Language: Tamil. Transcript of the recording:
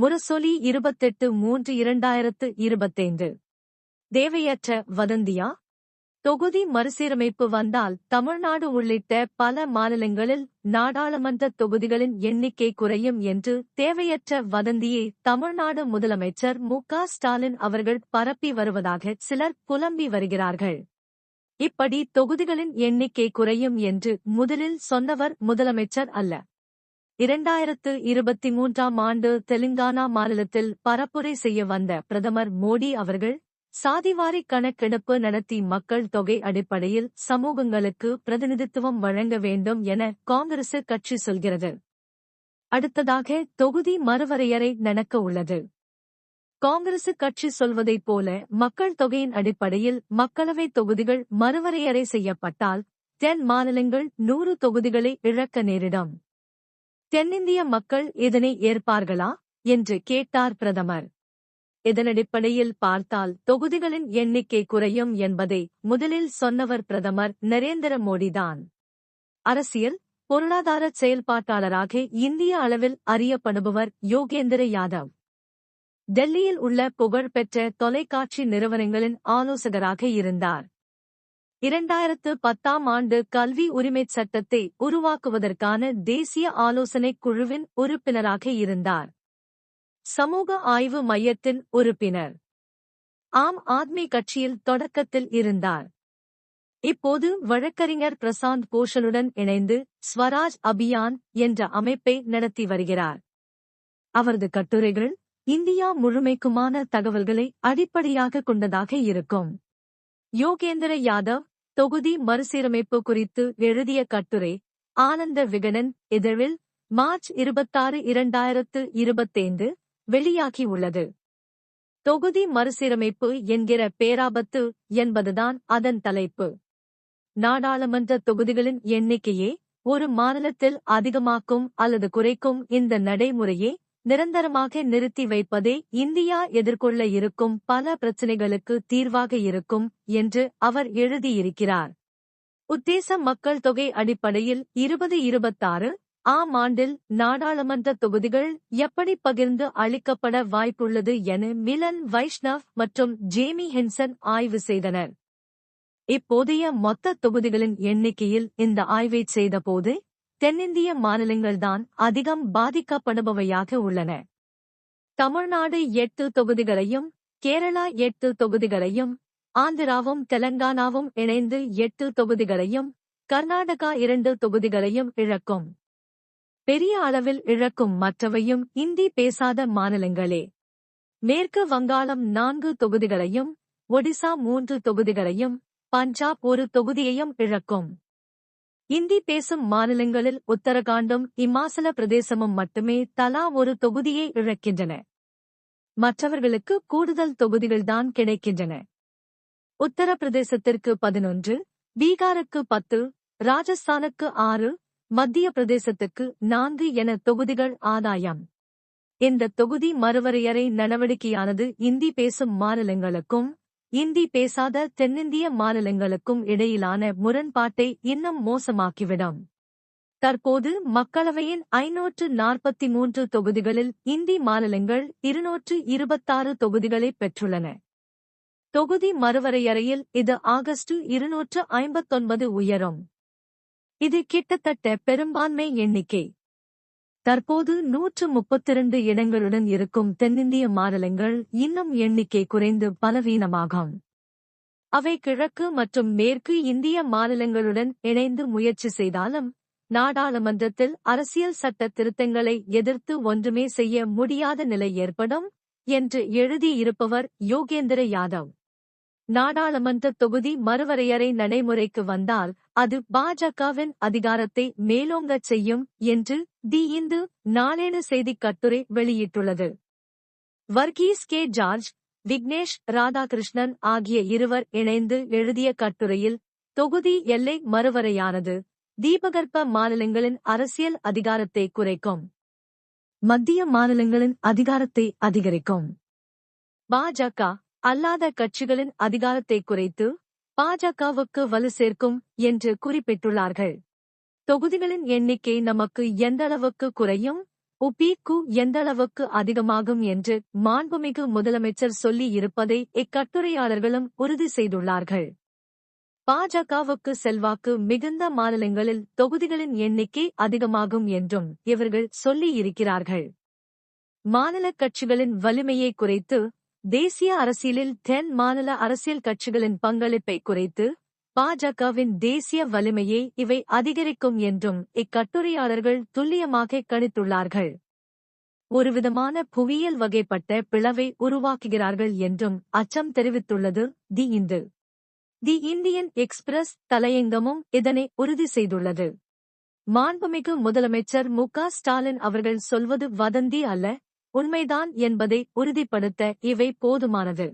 முரசொலி இருபத்தெட்டு மூன்று இரண்டாயிரத்து இருபத்தைந்து. தேவையற்ற வதந்தியா? தொகுதி மறுசீரமைப்பு வந்தால் தமிழ்நாடு உள்ளிட்ட பல மாநிலங்களில் நாடாளுமன்ற தொகுதிகளின் எண்ணிக்கை குறையும் என்று தேவையற்ற வதந்தியை தமிழ்நாடு முதலமைச்சர் மு ஸ்டாலின் அவர்கள் பரப்பி வருவதாக சிலர் புலம்பி வருகிறார்கள். இப்படி தொகுதிகளின் எண்ணிக்கை குறையும் என்று முதலில் சொன்னவர் முதலமைச்சர் அல்ல. இரண்டாயிரத்து இருபத்தி மூன்றாம் ஆண்டு தெலுங்கானா மாநிலத்தில் பரப்புரை செய்ய வந்த பிரதமர் மோடி அவர்கள் சாதிவாரி கணக்கெடுப்பு நடத்தி மக்கள் தொகை அடிப்படையில் சமூகங்களுக்கு பிரதிநிதித்துவம் வழங்க வேண்டும் என காங்கிரஸ் கட்சி சொல்கிறது. அடுத்ததாக தொகுதி மறுவரையறை நடக்க உள்ளது. காங்கிரஸ் கட்சி சொல்வதைப் போல மக்கள் தொகையின் அடிப்படையில் மக்களவைத் தொகுதிகள் மறுவரையறை செய்யப்பட்டால் தென் மாநிலங்கள் நூறு தொகுதிகளை இழக்க நேரிடும். தென்னிந்திய மக்கள் இதனை ஏற்பார்களா? என்று கேட்டார் பிரதமர். இதனடிப்படையில் பார்த்தால் தொகுதிகளின் எண்ணிக்கை குறையும் என்பதை முதலில் சொன்னவர் பிரதமர் நரேந்திர மோடிதான். அரசியல் பொருளாதார செயல்பாட்டாளராக இந்திய அளவில் அறியப்படுபவர் யோகேந்திர யாதவ். டெல்லியில் உள்ள புகழ்பெற்ற தொலைக்காட்சி நிறுவனங்களின் ஆலோசகராக இருந்தார். இரண்டாயிரத்து பத்தாம் ஆண்டு கல்வி உரிமைச் சட்டத்தை உருவாக்குவதற்கான தேசிய ஆலோசனைக் குழுவின் உறுப்பினராக இருந்தார். சமூக ஆய்வு மையத்தின் உறுப்பினர். ஆம் ஆத்மி கட்சியில் தொடக்கத்தில் இருந்தார். இப்போது வழக்கறிஞர் பிரசாந்த் பூஷனுடன் இணைந்து ஸ்வராஜ் அபியான் என்ற அமைப்பை நடத்தி வருகிறார். அவரது கட்டுரைகள் இந்தியா முழுமைக்குமான தகவல்களை அடிப்படையாக கொண்டதாக இருக்கும். யோகேந்திர யாதவ் தொகுதி மறுசீரமைப்பு குறித்து எழுதிய கட்டுரை ஆனந்த விகடன் இதழில் மார்ச் இருபத்தாறு இரண்டாயிரத்து இருபத்தைந்து வெளியாகியுள்ளது. தொகுதி மறுசீரமைப்பு என்கிற பேராபத்து என்பதுதான் அதன் தலைப்பு. நாடாளுமன்ற தொகுதிகளின் எண்ணிக்கையே ஒரு மாநிலத்தில் அதிகமாக்கும் அல்லது குறைக்கும் இந்த நடைமுறையே நிரந்தரமாக நிறுத்தி வைப்பதே இந்தியா எதிர்கொள்ள இருக்கும் பல பிரச்சினைகளுக்கு தீர்வாக இருக்கும் என்று அவர் எழுதியிருக்கிறார். உத்தேச மக்கள் தொகை அடிப்படையில் இருபது இருபத்தாறு ஆம் ஆண்டில் நாடாளுமன்ற தொகுதிகள் எப்படி பகிர்ந்து அளிக்கப்பட வாய்ப்புள்ளது என மிலன் வைஷ்ணவ் மற்றும் ஜேமி ஹென்சன் ஆய்வு செய்தனர். இப்போதைய மொத்த தொகுதிகளின் எண்ணிக்கையில் இந்த ஆய்வை செய்தபோது தென்னிந்திய மாநிலங்கள்தான் அதிகம் பாதிக்கப்படுபவையாக உள்ளன. தமிழ்நாடு எட்டு தொகுதிகளையும் கேரளா எட்டு தொகுதிகளையும் ஆந்திராவும் தெலங்கானாவும் இணைந்து எட்டு தொகுதிகளையும் கர்நாடகா இரண்டு தொகுதிகளையும் இழக்கும். பெரிய அளவில் இழக்கும் மற்றவையும் இந்தி பேசாத மாநிலங்களே. மேற்கு வங்காளம் நான்கு தொகுதிகளையும் ஒடிசா மூன்று தொகுதிகளையும் பஞ்சாப் ஒரு தொகுதியையும் இழக்கும். இந்தி பேசும் மாநிலங்களில் உத்தரகாண்டும் இமாசல பிரதேசமும் மட்டுமே தலா ஒரு தொகுதியை இழக்கின்றன. மற்றவர்களுக்கு கூடுதல் தொகுதிகள்தான் கிடைக்கின்றன. உத்தரப்பிரதேசத்திற்கு பதினொன்று பீகாருக்கு பத்து ராஜஸ்தானுக்கு ஆறு மத்திய பிரதேசத்துக்கு நான்கு என தொகுதிகள் ஆதாயம். இந்த தொகுதி மறுவரையறை நடவடிக்கையானது இந்தி பேசும் மாநிலங்களுக்கும் இந்தி பேசாத தென்னிந்திய மாநிலங்களுக்கும் இடையிலான முரண்பாட்டை இன்னும் மோசமாக்கிவிடும். தற்போது மக்களவையின் ஐநூற்று நாற்பத்தி மூன்று தொகுதிகளில் இந்தி மாநிலங்கள் இருநூற்று இருபத்தாறு தொகுதிகளை பெற்றுள்ளன. தொகுதி மறுவரையறையில் இது ஆகஸ்ட் இருநூற்று ஐம்பத்தொன்பது உயரும். இது கிட்டத்தட்ட பெரும்பான்மை எண்ணிக்கை. தற்போது நூற்று முப்பத்திரண்டு இடங்களுடன் இருக்கும் தென்னிந்திய மாநிலங்கள் இன்னும் எண்ணிக்கை குறைந்து பலவீனமாகும். அவை கிழக்கு மற்றும் மேற்கு இந்திய மாநிலங்களுடன் இணைந்து முயற்சி செய்தாலும் நாடாளுமன்றத்தில் அரசியல் சட்ட திருத்தங்களை எதிர்த்து ஒன்றுமே செய்ய முடியாத நிலை ஏற்படும் என்று எழுதியிருப்பவர் யோகேந்திர யாதவ். நாடாளுமன்ற தொகுதி மறுவரையறை நடைமுறைக்கு வந்தால் அது பாஜகவின் அதிகாரத்தை மேலோங்கச் செய்யும் என்று தி இந்து நாளேடு செய்திக் கட்டுரை வெளியிட்டுள்ளது. வர்கீஸ் கே. ஜார்ஜ் விக்னேஷ் ராதாகிருஷ்ணன் ஆகிய இருவர் இணைந்து எழுதிய கட்டுரையில் தொகுதி எல்லை மறுவரையானது தீபகற்ப மாநிலங்களின் அரசியல் அதிகாரத்தை குறைக்கும். மத்திய மாநிலங்களின் அதிகாரத்தை அதிகரிக்கும். பாஜக அல்லாத கட்சிகளின் அதிகாரத்தை குறைத்து பாஜகவுக்கு வலு சேர்க்கும் என்று குறிப்பிட்டுள்ளார்கள். தொகுதிகளின் எண்ணிக்கை நமக்கு எந்தளவுக்கு குறையும் உபிக்கு எந்தளவுக்கு அதிகமாகும் என்று மாண்புமிகு முதலமைச்சர் சொல்லி இருப்பதை இக்கட்டுரையாளர்களும் உறுதி செய்துள்ளார்கள். பாஜகவுக்கு செல்வாக்கு மிகுந்த மாநிலங்களில் தொகுதிகளின் எண்ணிக்கை அதிகமாகும் என்றும் இவர்கள் சொல்லி இருக்கிறார்கள். மாநில கட்சிகளின் வலிமையை குறைத்து தேசிய அரசியலில் தென் மாநில அரசியல் கட்சிகளின் பங்களிப்பை குறைத்து பாஜகவின் தேசிய வலிமையை இவை அதிகரிக்கும் என்றும் இக்கட்டுரையாளர்கள் துல்லியமாக கணித்துள்ளார்கள். ஒருவிதமான புவியியல் வகைப்பட்ட பிளவை உருவாக்குகிறார்கள் என்றும் அச்சம் தெரிவித்துள்ளது the Hindu. The Indian Express தலையங்கமும் இதனை உறுதி செய்துள்ளது. மாண்புமிகு முதலமைச்சர் மு க ஸ்டாலின் அவர்கள் சொல்வது வதந்தி அல்ல உண்மைதான் என்பதை உறுதிப்படுத்த இவை போதுமானது.